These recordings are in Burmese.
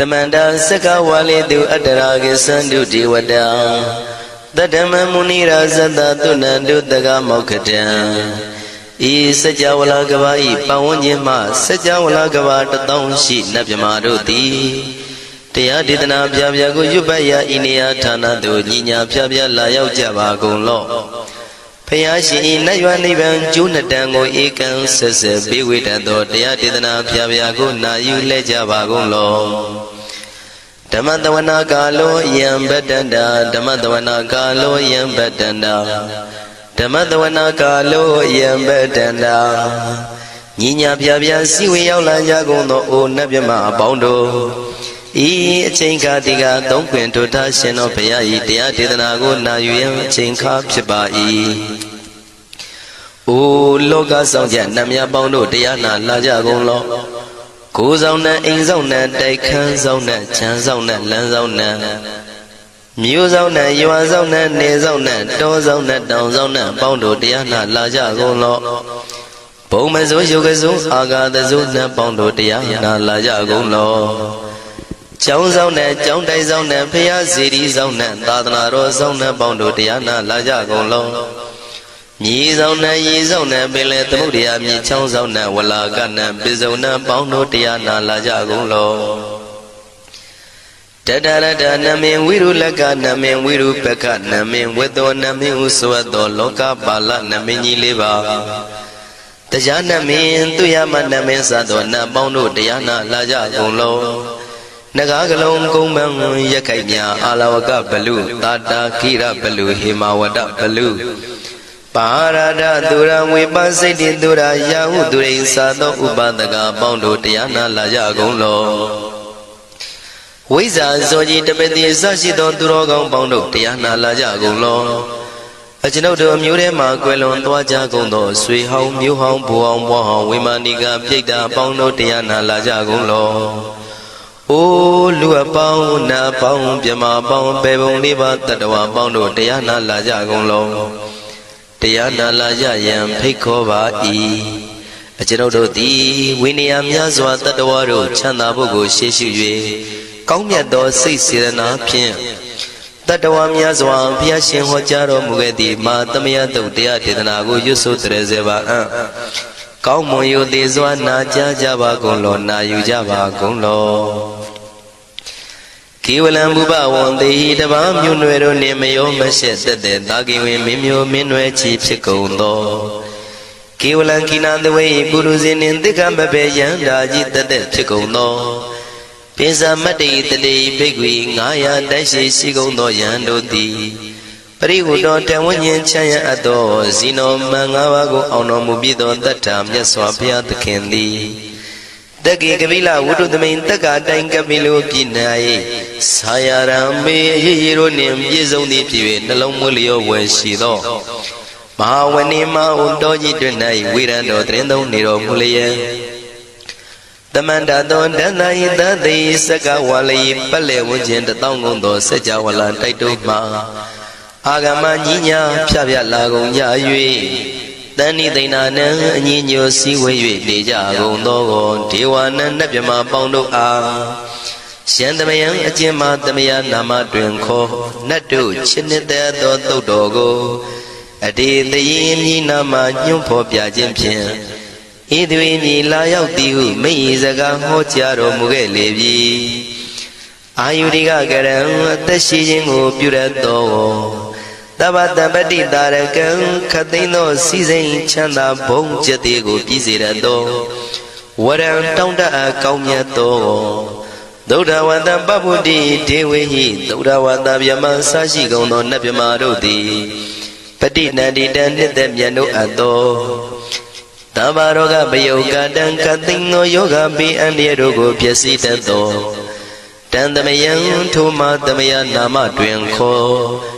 တမန္တာစကဝါလေတုအတ္တရာကိသန္တုဒေဝတာတတ္တမမုနိရာဇတသုဏန္တုတကမောက္ခတံဤစัจ java လာကဘာဤပဝန်းကျင်မှစัจ java လာကဘာတထောင်ရှိနတ်မြမာတို့သည်တရားဒေသနာပြပြကိုရွတ်ပတ်ရာဤနေရာဌာနသို့ညီညာပြပြလာရောက်ကြပါကုန်လော့ ဖယားရှင်ဤနတ်ရွာနိဗ္ဗာန်ကျိုးနှစ်တန်ကိုဧကံဆက်ဆက်ပေးဝေတတ်သောတရားဒေသနာပြပြကိုနာယူလဲကြပါကုန်လော့ဓမ္မတဝနာကာလောယံဗတ္တန္တာဓမ္မတဝနာကာလောယံဗတ္တန္တာဓမ္မတဝနာကာလောယံဗတ္တန္တာညီညာပြပြစီဝေရောက်လာကြကုန်သောအိုနတ်မြမအပေါင်းတို့ ဤအချိန်ခါတိကသုံးခွင်တို့ထားရှင်တော်ဘုရားဤတရားဒေသနာကိုနာယူရန်အချိန်ခါဖြစ်ပါ၏အိုလောကဆောင်ကြနတ်မြပေါင်းတို့တရားနာလာကြကုန်လောကိုယ်ဆောင်နဲ့အိမ်ဆောင်နဲ့တိုက်ခန်းဆောင်နဲ့ခြံဆောင်နဲ့လမ်းဆောင်နဲ့မြို့ဆောင်နဲ့ရွာဆောင်နဲ့နေဆောင်နဲ့တောဆောင်နဲ့တောင်ဆောင်နဲ့ပေါင်းတို့တရားနာလာကြကုန်လောဘုံမစိုးယုတ်ကစိုးအာဂါသစိုးနဲ့ပေါင်းတို့တရားနာလာကြကုန်လော ကျောင်းဆောင်နဲ့ကျောင်းတိုက်ဆောင်နဲ့ဖရာစီရီဆောင်နဲ့သာသနာတော်ဆောင်နဲ့ပေါင်းတို့တရားနာလာကြကုန်လောညီဆောင်နဲ့ရီဆောင်နဲ့ပင်လေသမုဒ္ဒရာမြေချောင်းဆောင်နဲ့ဝလာကနဲ့ပိစုံနဲ့ပေါင်းတို့တရားနာလာကြကုန်လောတတရတနမင်ဝိရုလကနမင်ဝိရုပကနမင်ဝေသောနမင်ဥသဝတ္တောလောကပါလနမင်ကြီးလေးပါတရားနမင်သူရမနမင်သသောနတ်ပေါင်းတို့တရားနာလာကြကုန်လော နဂါကလုံးကုံမံရခိုက်မြအာလဝကဘလူတာတာခိရဘလူဟေမဝဒဘလူပါရဒသူရဝေပစိတ်တိသူရယာဟုသူရိသာသောဥပဒကပေါင်းတို့တရားနာလာကြကုန်လောဝိဇ္ဇာဇောကြီးတပတိအစရှိသောသူတော်ကောင်းပေါင်းတို့တရားနာလာကြကုန်လောအကျွန်ုပ်တို့အမျိုးထဲမှာကွယ်လွန်သွားကြကုန်သောဆွေဟောင်းမျိုးဟောင်းဘူဟောင်းဘွားဟောင်းဝိမာနိကပြိတ္တာပေါင်းတို့တရားနာလာကြကုန်လော အိုးလူအပေါင်းနာပေါင်းမြမပေါင်းပေပုံလေးပါတတဝပေါင်းတို့တရားနာလာကြကုန်လောတရားနာလာကြရန်ဖိတ်ခေါ်ပါ၏အကျွန်ုပ်တို့သည်ဝိနည်းများစွာတတဝတို့ချမ်းသာဖို့ကိုရှေ့ရှု၍ကောင်းမြတ်သောစိတ်စေတနာဖြင့်တတဝများစွာဘုရားရှင်ဟောကြားတော်မူခဲ့သည့်မာသမယတုတ်တရားဒေသနာကိုရွတ်ဆိုတရစေပါအံ့ကောင်းမွန်ယုသေးစွာနာကြားကြပါကုန်လောနာယူကြပါကုန်လော ကေဝလံဘုဘဝံတေဟိတပါမြွနွယ်တို့နှင့်မယောမရှက်သက်တဲ့တာကိဝင်မင်းမျိုးမင်းနွယ်ချီဖြစ်ကုန်သောကေဝလံကိနာသဝေပုရုဇဉ်နှင့်တိက္ခမဘေယံဓာကြီးတသက်ဖြစ်ကုန်သောပိဇာမတ္တိတတိဘိက္ခွေ900တိုက်ရှိရှိကုန်သောယံတို့သည်ပရိဟုတော်တန်ဝဉ္ဉ္ချမ်းရအပ်သောဇီနောမန်၅ပါးကိုအောင်တော်မူပြီးသောတတ္ထာမြတ်စွာဘုရားသခင်သည် တက္ကေကပိလဝတ္ထုသမိန်တက္ကာတိုင်ကပိလိုပြည်၌ဆာယရံမေအရေးရေတို့နှင့်ပြည့်စုံသည်ဖြစ်၍နှလုံးမွေးလျောဝယ်ရှိသောမဟာဝဏိမဟုတော်ကြီးတွင်၌ဝိရံတော်တရင်သုံးနေတော်မူလျက်တမန္တသောဒန္တယသတိစကဝါလိပက်လေဝန်းကျင်တထောင်ကုန်သောစัจ java လာတိုက်တို့မှာအာဂမညီညာဖြပြလာကုန်ကြ၍ တဏိသိဏနံအညီညွတ်စည်းဝေး၍နေကြကုန်သောဒေဝနံနတ်မြမပေါင်းတို့အားရှန္တမယံအကျဉ်းမသမယနာမတွင်ခေါ်နတ်တို့ချစ်နှစ်သက်သောသုတ်တော်ကိုအတေတရင်မြည်နာမညွန့်ဖော်ပြခြင်းဖြင့်ဤသွေမြည်လာရောက်သည်ဟုမိဤစကားဟောကြားတော်မူခဲ့လေပြီအာယုရိကကရံအသက်ရှိခြင်းကိုပြုရသော တဗ္ဗတပတိတာရကံခသိန်းသောစီစိန်ချမ်းသာဘုံကျက်သေးကိုပြည်စေရသောဝရံတောင်းတအကောင်းမြတ်သောဒုဒ္ဓဝန္တပပ္ပုတ္တိဒေဝေဟိဒုဒ္ဓဝန္တဗျမဆရှိကုန်သောနတ်ဗျမတို့သည်ပฏิနန္တိတံနှစ်သက်မြတ်တို့အပ်သောတဘာရောဂပယုတ်ကတံကသိန်းသောယောဂပိအန္တရတို့ကိုဖြစ်စီတတ်သောတန်တမယံထိုမတမယနာမတွင်ခေါ်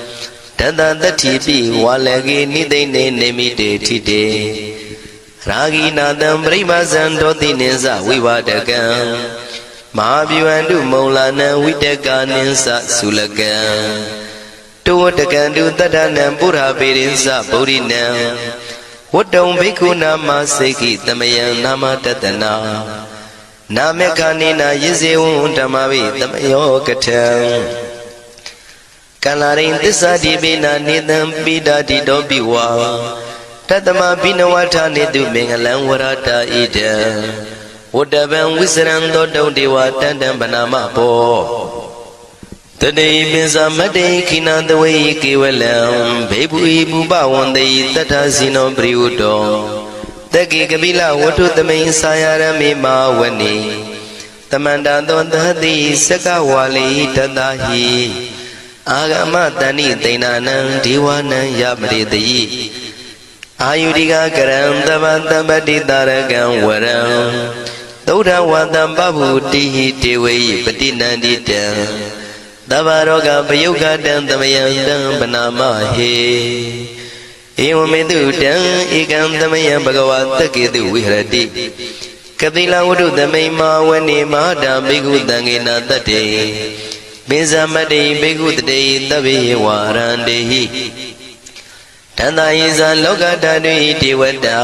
တတတတ္ထိပိဝါလကေနိသိနေနေမိတေထိတေရာဂိနာတံပရိမဇံဒောတိနိသဝိဝါဒကံမဟာဗျဝန္တုမௌလာနံဝိတကာနိသသုလကံတောဝတကံတုတတ္ထနံပုရပေရိသဗုဒိနံဝတ္တုံဘိက္ခုနာမစေကိတမယံနာမတတနာနာမေခာနိနာယဇေဝံဓမ္မဝိတမယောကထံ ကလရိန်သစ္စာတိပိနာနေတံပိတာတိတောပိဝါတတမပိနဝထာနေတုမင်္ဂလံဝရတာဣဒံဝတ္တဗံဝိစရံသောတုံတေဝတန္တံဗနာမဘောတတိပိစမတေခိနတဝေကေဝလံဘေဘူဤဘူပဝန္တေတတ္ထစီနောပရိဝတ္တောတက္ကေကပိလဝတ္ထုသမိန်ဆာယရမေမာဝနေတမန္တသောသတိစကဝါလိတတဟိ အာဂမတဏိသိဏနံဒေဝနံယမရိတယိအာယုရိကကရံတဗ္ဗတပ္ပတိတာရကံဝရံသုဒ္ဓဝတံပဗုတိဟိတေဝေယပတိနန္တိတံတဗ္ဗရောဂပယုကတံသမယံတံပနာမဟေဧဝမေတုတံဧကံသမယံဘဂဝါတက္ကေတုဝိဟရတိကတိလဝတ္ထုသမိန်မာဝနေမဟာတာဘိက္ခုတံဃေနတတ္တေ ပိဇမတ္တိဘိက္ခုတတေသဗ္ဗေဝါရန္တေဟိတန္တာယေဇာလောကဓာတုဣတိဝတ္တာ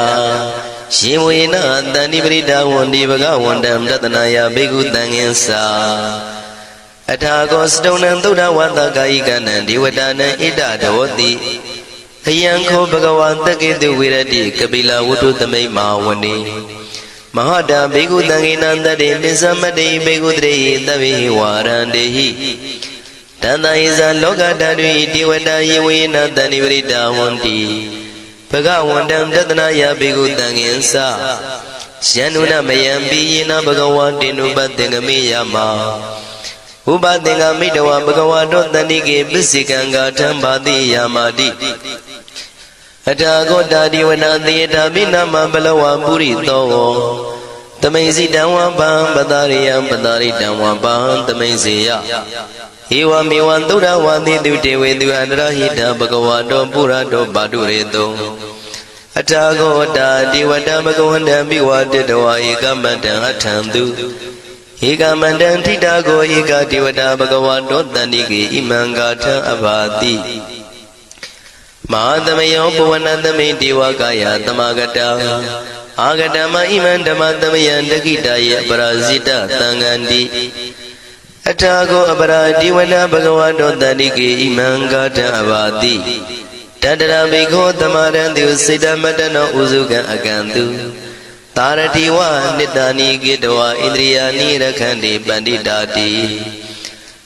ရှင်ဝေနတန္တိပရိဒါဝန္တိဘဂဝန္တံတတနာယဘိက္ခုတံဃင်္စာအထာကောစတုံနံသုဒ္ဓဝတ္တကာယိကနံဒေဝတာနံဣဒဒေဝတိအယံခောဘဂဝါတက္ကေတုဝိရတိကပိလဝတ္ထုသမိတ်မာဝနေ မဟာတာဘေကုတံဃိနံတတေပိသမတ္တိဘေကုတရေသဗ္ဗေဝါရန္တေဟိတန္တယိဇာလောကတတုဣတိဝတယေဝေနတန္တိပရိတာဝန္တိဘဂဝန္တံတတနာယဘေကုတံဃင်္စယန္နုနမယံပိယေနဘဂဝါတေနုပတေငမေယမဥပသင်္ကမိတဝဘဂဝါတောတန္တိကေပစ္စေကံဂါထံပါတိယာမာတိ အထာဂောတာဒီဝနာသေတာမိနာမဘလဝပုရိသောသမိန်စီတံဝပံပတာရိယံပတာရိတံဝပံသမိန်စီယဧဝမေဝံသုဒ္ဓဝါတိတုတေဝေသူအန္တရဟိတဘဂဝါတောပုရတောပါတုရေတောအထာဂောတာဒီဝတဘဂဝန္တံပိဝတတဝါဧကမတံအထံသူဧကမတံထိတာကိုဧကတိဝတာဘဂဝါတောတန္တိကေဣမံဂါထံအဘာတိ မဟာသမယောပဝနသမိတေဝကာယသမဂတံအာဂတမဣမံဓမ္မသမယံတခိတယေပရာဇိတသံဃန္တိအထာကိုအပရာတိဝနဘဂဝတောတန္တိကေဣမံဂါထံအဘာတိတတရဘိခောသမရံတုစေတမတနောဥစုကံအကံတုသာရတိဝနိတ္တာနိကေတဝဣန္ဒြိယာနိရခန္တိပန္တိတာတိ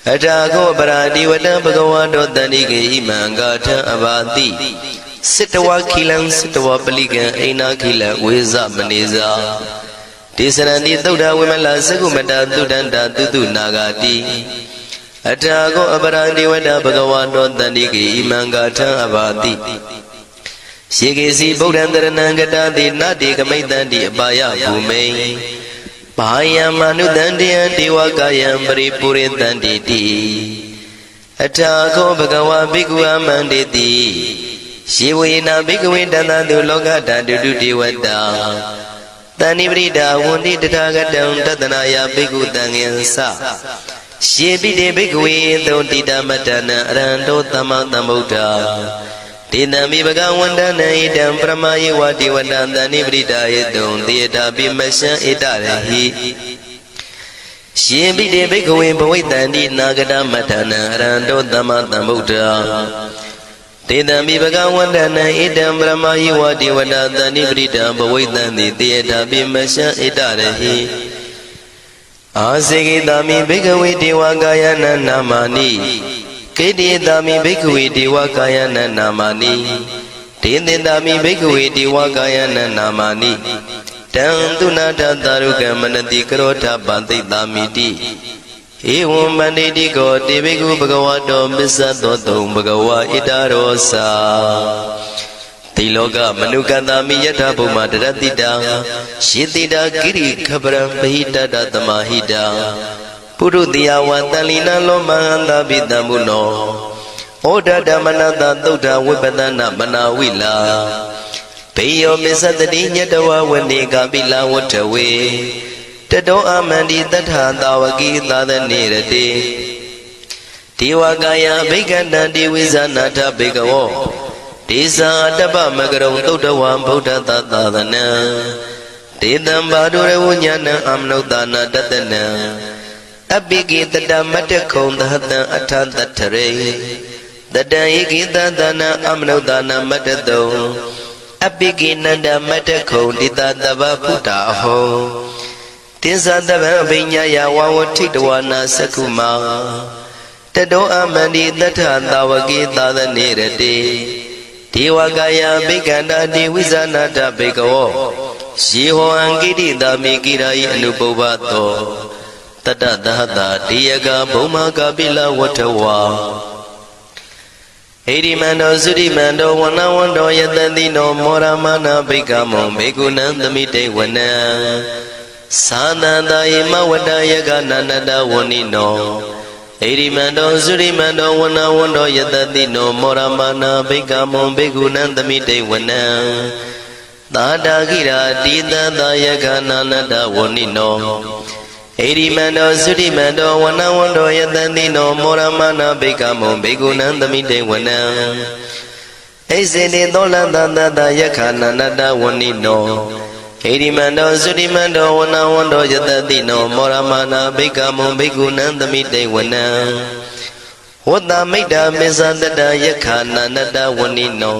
အထာကိုပရာတိဝတံဘဂဝါတောတန္တိကေဣမံဂါထံအဘာတိစစ်တဝခိလံစစ်တဝပလိကံအိနာခိလံဝေဇမနေဇာဒေသရဏတိသုဒ္ဓဝိမလသကုမတသုဒန္တာတုတုနာဂာတိအထာကိုအပရာတိဝတဘဂဝါတောတန္တိကေဣမံဂါထံအဘာတိယေကေစီဗုဒ္ဓံတရဏံကတတိနတ္တိကမိတ်တန္တိအပါယဘူမိန် ဘာယံမနုတန္တယံဒေဝကာယံပရိပုရိတန္တိတိအထာခောဘဂဝါဘိက္ခုအမန္တိတိယေဝေနာဘိက္ခဝေတန္တတုလောကဓာတုတုဒေဝတာတဏိပရိဒါဝန္တိတထာဂတံတတနာယဘိက္ခုတံငင်္စယေပိတေဘိက္ခဝေသုတိတမတနံအရဟံတောသမ္မာသမ္ဗုဒ္ဓ ဒေနမိဘဂဝန္တနံဣတံပရမယေဝတိဝတံတဏိပရိဒါယေတုံသေတာပိမရှံဣတရဟိရှင်ပိတေဘိက္ခဝေဘဝိတန္တိနာဂတမထနံအရဟံတောသမ္မာသမ္ဗုဒ္ဓတေတံမိဘဂဝန္တနံဣတံပရမယေဝတိဝတံတဏိပရိဒံဘဝိတန္တိသေတာပိမရှံဣတရဟိအာစေကိတာမိဘိက္ခဝေဒေဝကာယနာနာမာနိ ကေတိတာမိဘိက္ခဝေဒေဝကာယနာနာမာနိဒေသင်တာမိဘိက္ခဝေဒေဝကာယနာနာမာနိတံသူနာတသာရုကမနတိကရောထပန္တိတာမိတိဧဝံမန္တိတိကောတေဘိကုဘဂဝတောမစ္ဆသောတုံဘဂဝါဣတရောစာတိလောကမနုကတာမိယထာဘုံမတရတိတာရှေတိတာကိရိခပရံပဟိတတသမာဟိတာ ပုရုတိယဝတန်လီနလောမဟန္တာပိတံမုနောဩဒဓမ္မနတသုဒ္ဓဝိပဒနာမနာဝိလာဘေယောမစ္စတတိညတဝဝနေကပိလဝတ္ထဝေတတောအမန္တိတထသာဝကိသာသနေရတိဒေဝကာယဘိက္ခန္တံတိဝိဇာနာထဘေကဝောဒေဇာတပ္ပမကရုံသုဒ္ဓဝံဗုဒ္ဓတသာသနံဒေတံဘာဒုရဝညာဏံအမနုဿာနာတတနံ အပိကိတတမတ္တခုံသဟတံအထတထရေတတံဧကိတသနာအမနုဿာနာမတ္တတုံအပိကိနန္ဒမတ္တခုံတိတတဗ္ဗဖုတာဟောတိသတဗံအပိညာယဝဝထိတဝနာသကုမာတတောအမန္တိတထသာဝကိသာသနေရတိဒေဝကာယဘိက္ခန္တာတိဝိဇာနာတဘေကဝောယေဟောအံကိတိတာမိကိရာယအနုပုဗ္ဗတော တတသဟတာတေယကဘုံမကပိလဝတ္ထဝါဣရိမန္တောသုရိမန္တောဝနဝန္တောယတတိနောမောရမနာဘိက္ခမောဘေကုဏံသမိတေဝနံသာနန္တယေမဝတ္တယကနန္တဝဏိနောဣရိမန္တောသုရိမန္တောဝနဝန္တောယတတိနောမောရမနာဘိက္ခမောဘေကုဏံသမိတေဝနံသာတာခိရာတိတသာယကနာနတဝဏိနော ဣရိမန္တောသုရိမန္တောဝနဝန္တောယတတိနောမောရမနာဘိက္ခမောဘေကုဏံသမိတေဝနံဣစေတိသောလတတတယခာနန္တဝဏိနောဣရိမန္တောသုရိမန္တောဝနဝန္တောယတတိနောမောရမနာဘိက္ခမောဘေကုဏံသမိတေဝနံဝတ္တမိတ္တမေဇတတယခာနန္တဝဏိနော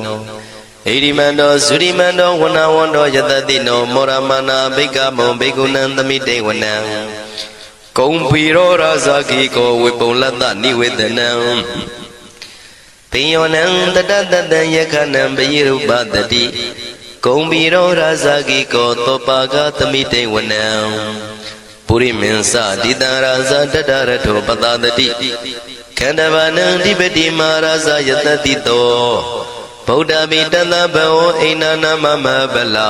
ဣရိမန္တောသုရိမန္တောဝနဝန္တောယတတိနောမောရမနာဘိက္ခမောဘေကုဏံသမိတေဝနံ ကုံဖီရောရာဇာကိကောဝေပုံလတ္တနိဝေဒနံပိယောနံတတတတံယခနံပယိရုပတတိကုံဖီရောရာဇာကိကောသောပါကသမိတေဝနံပုရိမင်းစတိတံရာဇာတတရထောပတတတိခန္ဓဘာနံဓိပတိမာရာဇာယတတိတောဗုဒ္ဓမိတတဘောအိနာနာမမဗလာ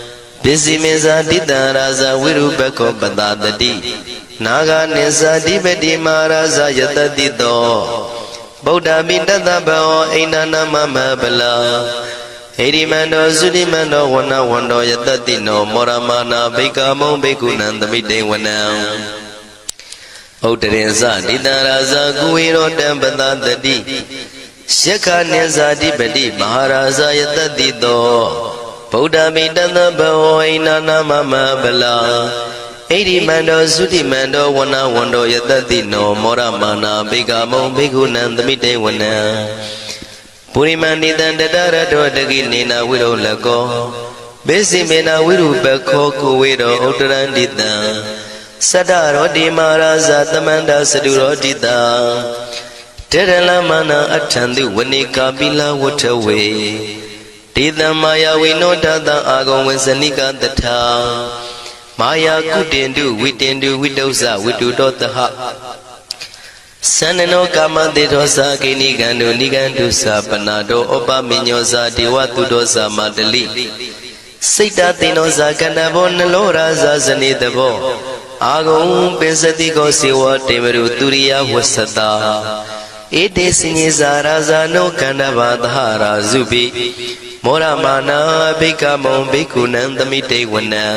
ပစ္စည်းမေဇာတိတံရာဇဝိရုပခောပတာတတိနာဂာနိဇာတိပတိမာရာဇယတတိတောဗုဒ္ဓမိတတဘောအိန္ဒနာမမဗလာဟိရိမန္တောသုတိမန္တောဝနဝန္တောယတတိနောမောရမာနာဘိက္ခမောဘိက္ခုနံသမိတေဝနံဥဒရင်ဇတိတံရာဇကုဝေရောတံပတာတတိယက္ခနိဇာတိပတိမဟာရာဇယတတိတော ဗုဒ္ဓမိတသဘဝိနာနာမမဗလာဣရိမန္တောသုတိမန္တောဝနဝန္တောယတတိနောမောရမာနာဘိကမုံဘိက္ခုနံသမိတေဝနံပုရိမန္တိတံတတရတောတကိနေနာဝိရောလကောဘေစီမေနာဝိရုပခောကုဝေရောဥတရန္တိတံသတ္တရောတိမာရာဇသမန္တာစတုရောတိတံတေရလမနာအထံတိဝနိကာပိလဝထဝေ ဒေသမာယဝိနောတတအာဂုံဝဇနိကတထာမာယာကုတင်တုဝိတင်တုဝိတုဇဝိတုတောတဟသန္နနောကာမတေသောသာကိနိကံတုနိကံတုသာပနာတောဩပမညောသာဒေဝတုတောသာမတလိစိတ်တသိနောသာကဏဘောနလောရာဇဇနေတဘောအာဂုံပင်စတိကောစေဝတေမရုသူရိယဝဆတာဧတေစညေဇာရာဇာနောကန္တဘာသဟရာဇုပိ မောရမာနာဘိက္ခမုံဘိက္ခုနံသမိတေဝနံ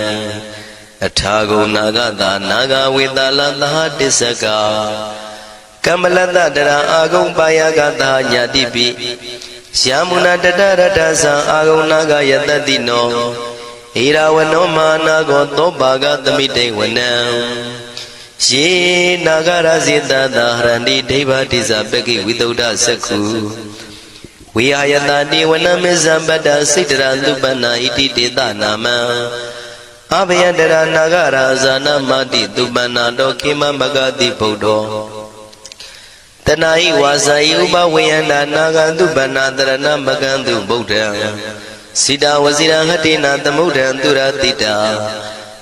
အထာဂုဏနာဂတာနာဂဝေတလသဟတစ္စကကမ္မလတတရာအာဂုံပါယကတာညာတိပိယာမုနာတတရတသံအာဂုံနာဂယတတိနောဣရာဝနောမာနာကောသောပါကသမိတေဝနံယေနာဂရဇေတသာဟရန္တိဒိဗ္ဗတိဇပကိဝိသုဒ္ဓသက္ခု ဝိဟာယတတိဝနမေဇံပတ္တစိတ်တရသုပနာဣတိတေတနာမံအဘယတရနာဂရာဇာနမတိသူပနာတောကိမမဂတိဗုဒ္ဓောတဏှာဤဝါစာဤဥပဝေယန္တာနာဂန္တုဗန္နာတရဏမကံတုဗုဒ္ဓံစိတာဝစီရဟတိနာသမုဒ္ဒံသူရတိတာ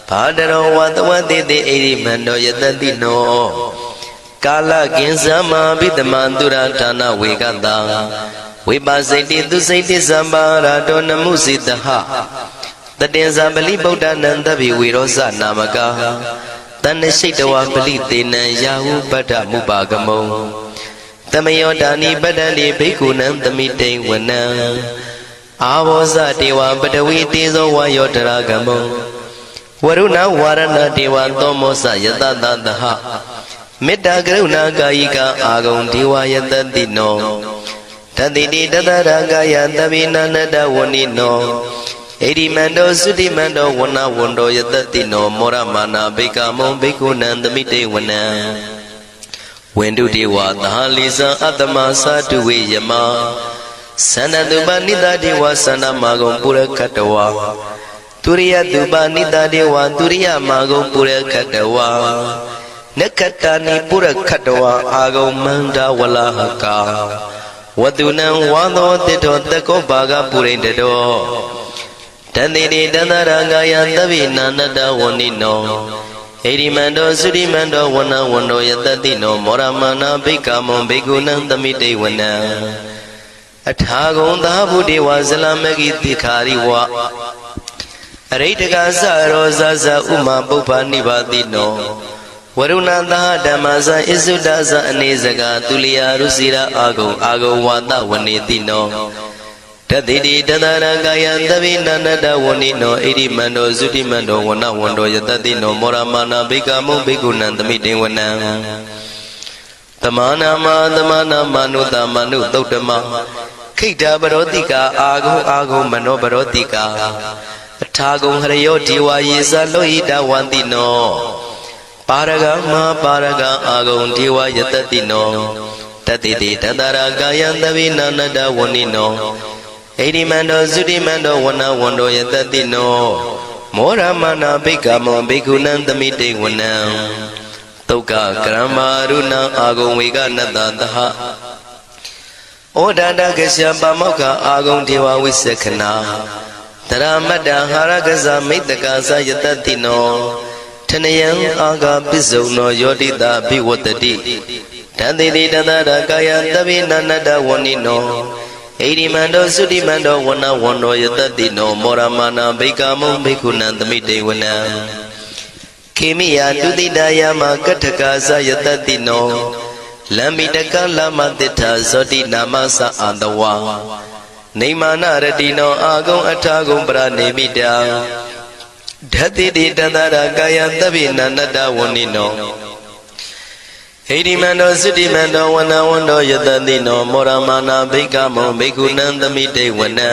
ဘာတရောဝတဝတိတိဣရိမန္တောယတတိနောကာလကင်္စမဘိတမံသူရဌာနဝေကတံ ဝိပါစိတိသူစိတိသမ္ပါရာတောနမှုစိတဟတတင်္ဇာပလိဗုဒ္ဓနံတဗိဝေရောဇနာမကာတဏ္ဍရှိတဝပလိတေနံယာဟုပတ္ထမုပါကမုံတမယောဒာနိပတ္တန္တိဘိက္ခုနံသမိတိန်ဝနံအာဘောဇတေဝပတဝီတေဇောဝါယောတရာကမုံဝရုဏဝါရဏတေဝသောမောစယတတသဟမေတ္တာကရုဏာကာယိကအာဂုံဒေဝယတတိနော တိတိတတရာကာယသဗ္ဗိနန္တဝဏိနောဣတိမန္တောသုတိမန္တောဝဏဝန္တောယတတိနောမောရမာနာဘေကမုံဘေကုဏံသမိတေဝနံဝန္တုတေဝသဟာလီဇံအတ္တမသာတုဝေယမသန္တတုပနိတတေဝသန္တမာကုံပုရခတဝါသူရိယတုပနိတတေဝသူရိယမာကုံပုရခတဝါနက္ခတနိပုရခတဝါအာဂုံမန္တဝလဟကာ ဝတုနံဝါသောတိတောတကောဘာဂပုရိတတောတန်တိတိတန္တရာဂာယသဗ္ဗိနာနတဝဏိနောဟိရိမန္တောသုရိမန္တောဝနဝန္တောယတတိနောမောရမနာဘိက္ခမုံဘိက္ခုနံသမိတေဝနံအထာဂုံသာဗုဒေဝဇလမဂိတိခာရိဝအရိတကသရောဇဇဥမာပုပ္ပနိဗ္ဗာတိနော ဝရုဏသာဓမ္မဇဣစုဒဇအနေစကသူလျာရုစီရာအာဂုံအာဂုံဝါဒဝနေတိနောတတိတိတသရကာယံသဗိနန္တဝဏိနောဣရိမန္တောသုတိမန္တောဝနဝန္တောယတတိနောမောရမာနာဘိကမုံဘိက္ခုနံသမိတေဝနံသမာနာမသမာနာမနုသမနုသုတ်တမခိတ္တပရောတိကာအာဂုံအာဂုံမနောပရောတိကာအထာဂုံဟရယောဒီဝါယေဇလောဟိတဝန္တိနော ပါရဂမပါရဂအာဂုံဒီဝယတတိနောတတိတိတတရာကာယံသဗိနာနတဝဏိနောဣတိမန္တောသုတိမန္တောဝနဝန္တောယတတိနောမောရမနာဘိက္ခမောဘိက္ခုနံသမိတေဝနံတုတ်ကကရမရုဏအာဂုံဝေကနတသဟဩဒန္တကရှပါမောက္ခအာဂုံဒေဝဝိသခနာတရမတ္တဟာရကဇမိတ္တကာသယတတိနော ထနယံအာဂပစ္စုံနောယောတိတာဘိဝတ္တိတန်တိတိတတရကာယသဗ္ဗိနန္တဝဏိနောဣရိမန္တောသုတိမန္တောဝနဝန္တောယတတိနောမောရမနာဘိကမုံဘိက္ခုနံသမိတေဝနံခေမိယတုတိတယမကထကာသယတတိနောလမ္မိတကလမတိထာဇောတိနာမသအာတဝါနေမာနရတိနောအာဂုံအထာဂုံပရနေမိတာ ဓတ္တိတိတန္တရာကာယသဗ္ဗိနန္တဝဏိနောဟိတိမန္တောသုတိမန္တောဝနဝန္တောယတတိနောမောရမနာဘိကမောဘိက္ခုနံသမိတေဝနံ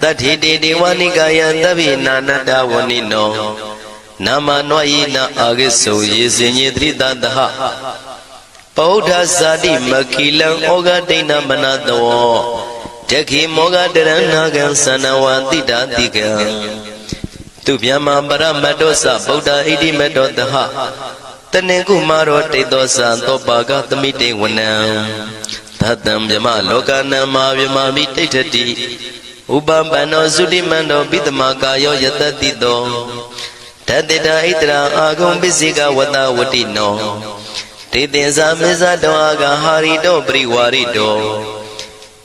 တတ္ထိတိဒေဝနိကာယသဗ္ဗိနာနတဝဏိနောနာမနောဣနာအာဂိစုယေစင်ညေတိတတဟပောဓဇာတိမခိလံဩဃဒိဏမနတောတခိမောဃတရဏကံသနဝတိတာတိကံ သူဗျမပရမတ္တောသဗုဒ္ဓဣတိမတ္တောတဟတနေကုမာရောတိတောသံသောပါကသမိတေဝနံသတ္တံမြမလောကနံမာမြမမိတိဋ္ဌတိဥပပန္နောသုတိမန္တောပိတမကာယောယတတိတောတတေတာဣတရာအာဂုံပစ္စေကဝတဝတိနောတေတင်္ဇာမေဇတောအာဂဟာရိတောပရိဝါရိတော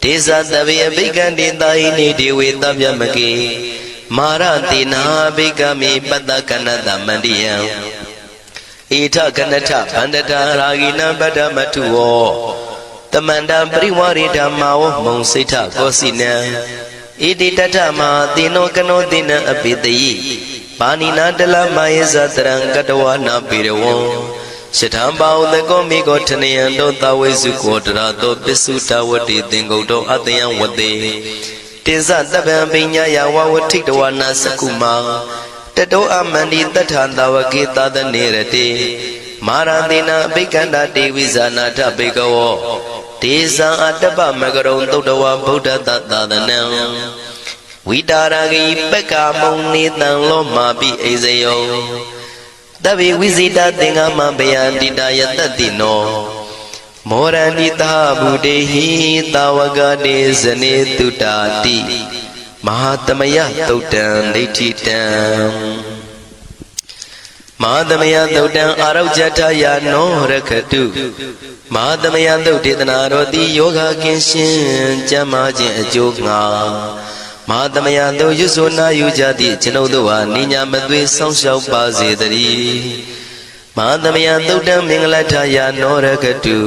ဒေသတဗေအဘိကံတေတာဟိနေဒေဝေတဗျမကေ မာရတိနာဘိကမိပတ္တကနတမန္တိယံဣထကနထဗန္တတာရာဂိနံပတ္တမထုဝောတမန္တပရိဝရိဓမ္မာဝမုံစိဋ္ဌကောစီနံဣတိတထမဟာတိနောကနောတိနံအပိတယိပါဏိနာတလမယေဇတရံကတဝနာပိရဝံရှထံပါဥတကောမိကောထနယံတောတဝိစုကောတရာတောပစ္စုတဝတိသင်္ကုတ်တောအတယံဝတေ တင်္စတပံပိညာယဝဝထိတဝနာစကုမာတတောအမန္တိတထံတဝကေသဒနေရတိမာရတိနာအဘိကန္တာတေဝိဇာနာထဘေကဝောဒေဇံအတ္တပမကရုံသုတ်တဝဗုဒ္ဓတသာသနံဝိတာရဂိပက္ကာမုံနေတံလောမာပိအိဇယောတဗ္ဗေဝိဇိတသင်္ဃမဘယန္တိတာယတတိနော မောရဏိတာဗုတေဟိတာဝကတေဇနေတုတာတိမဟာသမယသုတ်တံဒိဋ္ဌိတံမဟာသမယသုတ်တံအာရုဇထယာနောရခတုမဟာသမယသုတ်ဒေသနာတော်တိယောဂကင်းရှင်ကျမ်းမာခြင်းအကျိုးငှာမဟာသမယသုတ်ရွဆိုနာယူကြသည့်ကျွန်ုပ်တို့ဟာနိညာမသွေဆောင်းလျှောက်ပါစေတည်း မဟာသမယသုတ်တံမင်္ဂလထယာနောရခတု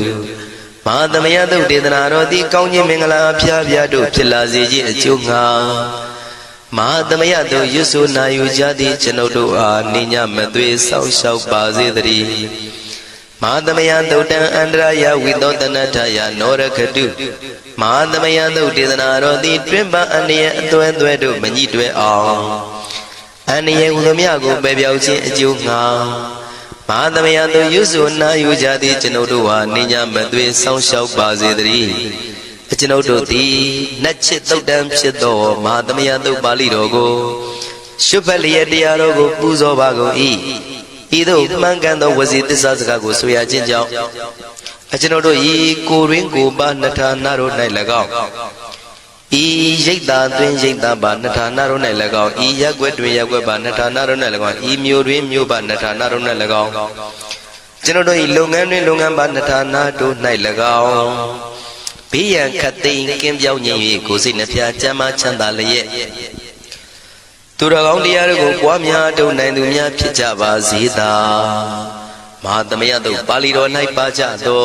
မဟာသမယသုတ်ဒေသနာတော်တိကောင်းခြင်းမင်္ဂလာအဖျားဖျားတို့ဖြစ်လာစေခြင်းအကျိုးငှာမဟာသမယတို့ရွဆိုနာယူကြသည့်ကျွန်ုပ်တို့အားနိညာမသွေဆောင်းလျှောက်ပါစေတည်းမဟာသမယသုတ်တံအန္တရာယဝိသောတနထယာနောရခတုမဟာသမယသုတ်ဒေသနာတော်တိတွင်ပန်အန္တရာအသွဲသွဲတို့မညှိတွဲအောင်အန္တရာဟူသမျှကိုပယ်ပြောက်ခြင်းအကျိုးငှာ မဟာသမယတို့ရွဆိုနာယူကြသည့်ကျွန်ုပ်တို့ဟာနိညာမသွေဆောင်းလျှောက်ပါစေတည်းအကျွန်ုပ်တို့သည်နတ်ချစ်တုတ်တံဖြစ်သောမဟာသမယတုတ်ပါဠိတော်ကိုရှုဖက်လျက်တရားတော်ကိုပူဇော်ပါကုန်၏ဤသို့မှန်ကန်သောဝစီတစ္ဆာစကားကိုဆိုရခြင်းကြောင့်အကျွန်ုပ်တို့ဤကိုရင်းကိုပါနှစ်ဌာနတို့၌၎င်း ဤရိတ်တာတွင်ရိတ်တာပါနှစ်ဌာနတို့၌၎င်းဤရက်ွက်တွင်ရက်ွက်ပါနှစ်ဌာနတို့၌၎င်းဤမျိုးတွင်မျိုးပါနှစ်ဌာနတို့၌၎င်းကျွန်ုပ်တို့ဤလုပ်ငန်းတွင်လုပ်ငန်းပါနှစ်ဌာနတို့၌၎င်းဘေးရန်ခတ်သိမ်းကင်းပြောင်းခြင်း၍ကိုယ်စိတ်နှဖျားချမ်းသာချမ်းသာလျက်သူတော်ကောင်းတရားတို့ကိုပွားများထုတ်နိုင်သူများဖြစ်ကြပါစေသာမဟာသမယတို့ပါဠိတော်၌ပါကြသော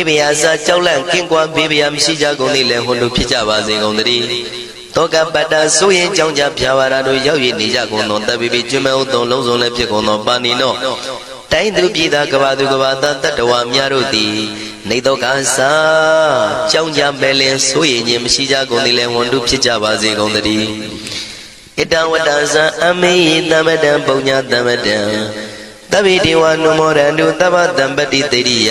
နေဗျာစာကြောက်လန့်ကင်းကွာဘေးဗျာမရှိကြကုန်သည်လည်းဟွန်တို့ဖြစ်ကြပါစေကုန်သတည်းတောကပတ္တဆိုရင်ကြောင့်ကြဖြာဝါရတို့ရောက်ရနေကြကုန်သောတပ်ပိပိကျွမ်းမဲဥသုံးလုံးစုံလည်းဖြစ်ကုန်သောပါဏိနောတိုင်းသူပြည်သားကဘာသူကဘာသားတတ္တဝါများတို့သည်နေတော့ကစားကြောင့်ကြမဲ့လင်ဆိုရင်ခြင်းမရှိကြကုန်သည်လည်းဝန်တုဖြစ်ကြပါစေကုန်သတည်းဣတံဝတ္တဇံအမေယသမတံပုံညာသမတံတဗ္ဗေဒေဝနုမောရန္တုသဗ္ဗတံပတိတေရိယ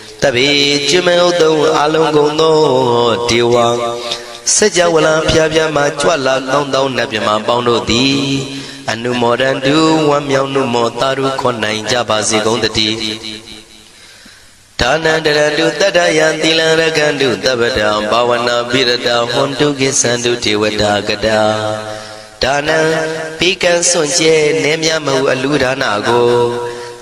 တပိကျွမေဥတုံအလုံးကုန်သောဒေဝစัจ java လံဖျားဖျားမှကြွလာကောင်းသောနတ်မြမပေါင်းတို့သည်အနုမောဒန္တုဝမ်းမြောက်နှုမောတာရုခွန်နိုင်ကြပါစေကုန်တည်းဒါနန္တရတုတတ္တယံသီလံရကန္တုတပ္ပတံဘာဝနာပိရတဟွန်တုကိသန္တုဒေဝတာကတာဒါနံပိကံစွန့်ကျဲနေမြမဟုအလူဒါနာကို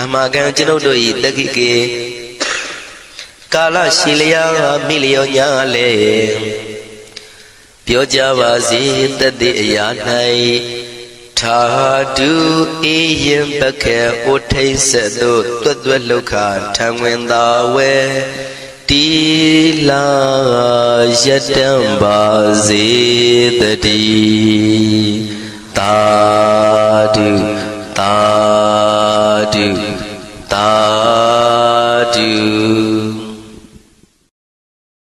အမကံကျွန်ုပ်တို့၏တက္ခိကေကာလရှိလျာမိလျောညာလေပြောကြပါစေတတိအရာ၌ထာတုအေယံပခေဥထိတ်ဆက်သို့တွတ်တွတ်လုခထံဝင်သာဝဲတီလာယတံပါစေတတိတာတု adieu.